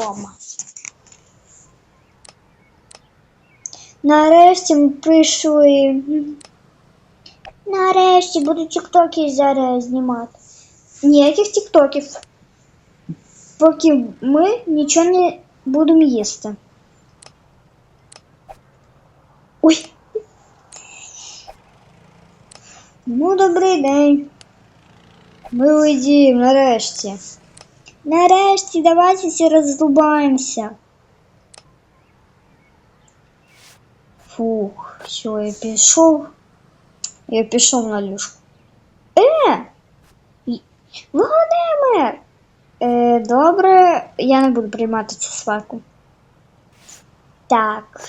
вдома. Нарешті ми прийшли. Нарешті буду тіктоки зараз знімати. Ніяких тіктоків. Поки ми нічого не будемо їсти. Ой. Ну, добрий день. Ми уйдім, нарешті. Нарешті, давайте всі роздубаємося. Фух, все, я пішов. Я пішов на ліжку. Е! Володимир! Е, добре, я не буду приймати цю сварку. Так.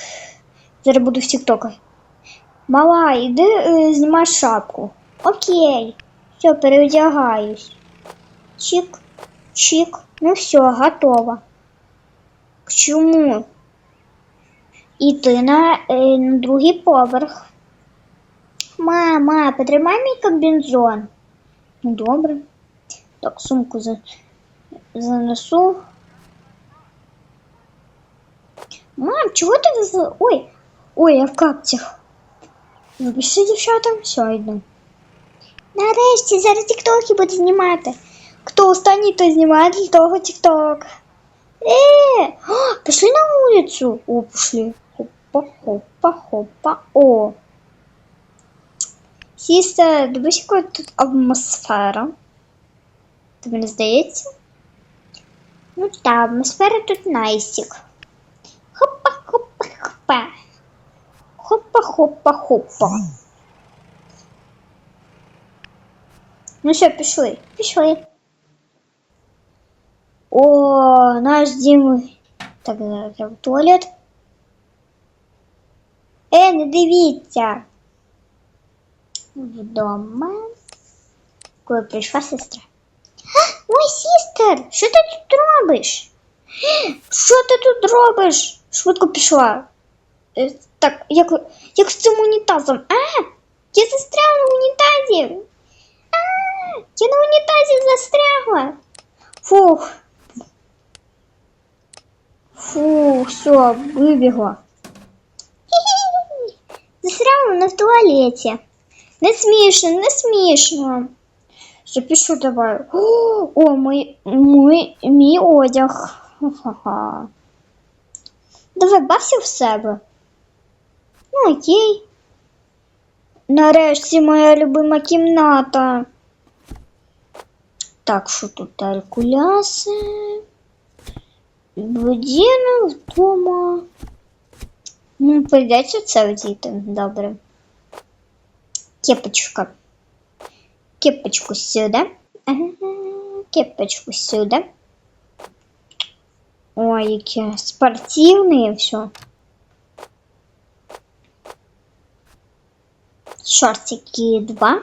Зараз буду в тіктоку. Мала, іди е, знімай шапку. Окей. Все, переодягаюсь. Чик, чик. Ну все, готово. К чому? Іти на, е, на другий поверх. Мама, потримай мій комбінзон. Ну, добре. Так, сумку за... занесу. Мам, чого ти вез- Ой, ой, я в капцях. Запиши, дівчата, все, йду. Нарешті, зараз тіктоки буду знімати. Хто останній, той знімає для того тікток. Е, о, пішли на вулицю. О, пішли. Хопа, хопа, хопа. О. Сіста, дивись, яка тут атмосфера. Тобі не здається? Ну так, атмосфера тут найсік. Хопа, хопа, хопа. Хопа, хопа, хопа. Ну що, пішли, пішли. О, наш Дім. Так, зараз я в туалет. Е, не дивіться. Вдома. Коли прийшла сестра. А, Ой, сестер, що ти тут робиш? Що ти тут робиш? Швидко пішла. Е, Так, як, як з цим унітазом. А, я застряла в унітазі. А, я на унітазі застрягла. Фух. Все, вибігла. Хі-хі. Вона в туалеті. Не смішно, не смішно. Запишу давай. О, о мій, мій, мій одяг. Ха-ха. Давай бався в себе. Ну, окей. Нарешті моя любима кімната. Так, що тут калькуляси? Будинок вдома. Ну, прийдеться це вдіти. Добре. Кепочка. Кепочку сюди. Ага, Кепочку сюди. Ой, яке спортивне все. Шортики два.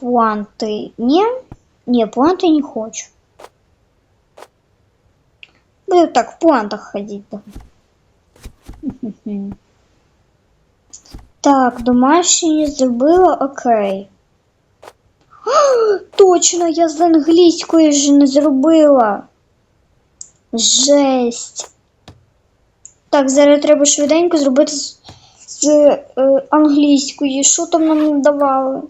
Пуанты не. Не, пуанты не хочу. Буду так в пуантах ходить. Так, домашнє забыла, окей. А, Точно, я з англійської ж не зробила. Жесть. Так, зараз треба швиденько зробити з, з е, англійської. Що там нам давали?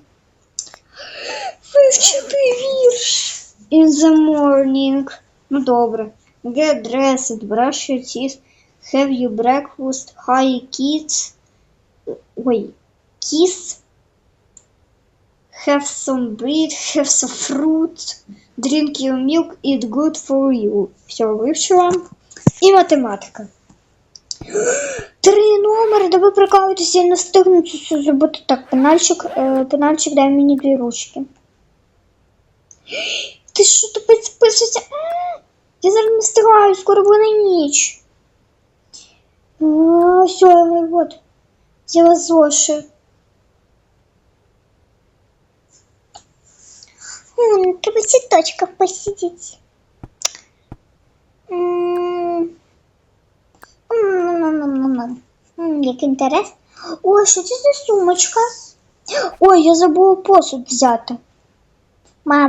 Вивчити вірш. In the morning. Ну добре. Get dressed, brush your teeth, have your breakfast, hi kids. Ой, kiss. Have some bread, have some fruit, drink your milk, eat good for you. Все, вивчила. І математика. Три номери, да ви прикалуєтеся, я не встигну це зробити. Так, пенальчик, е, пенальчик, дай мені дві ручки. Ти що тут підписуєшся? Я зараз не встигаю, скоро буде ніч. А, все, вот. Взяла зошит. М, Треба цветочков посидеть. М, м-м-м-м-м. М, Як інтерес. Ой, що це за сумочка? Ой, я забула посуд взяти. Мама,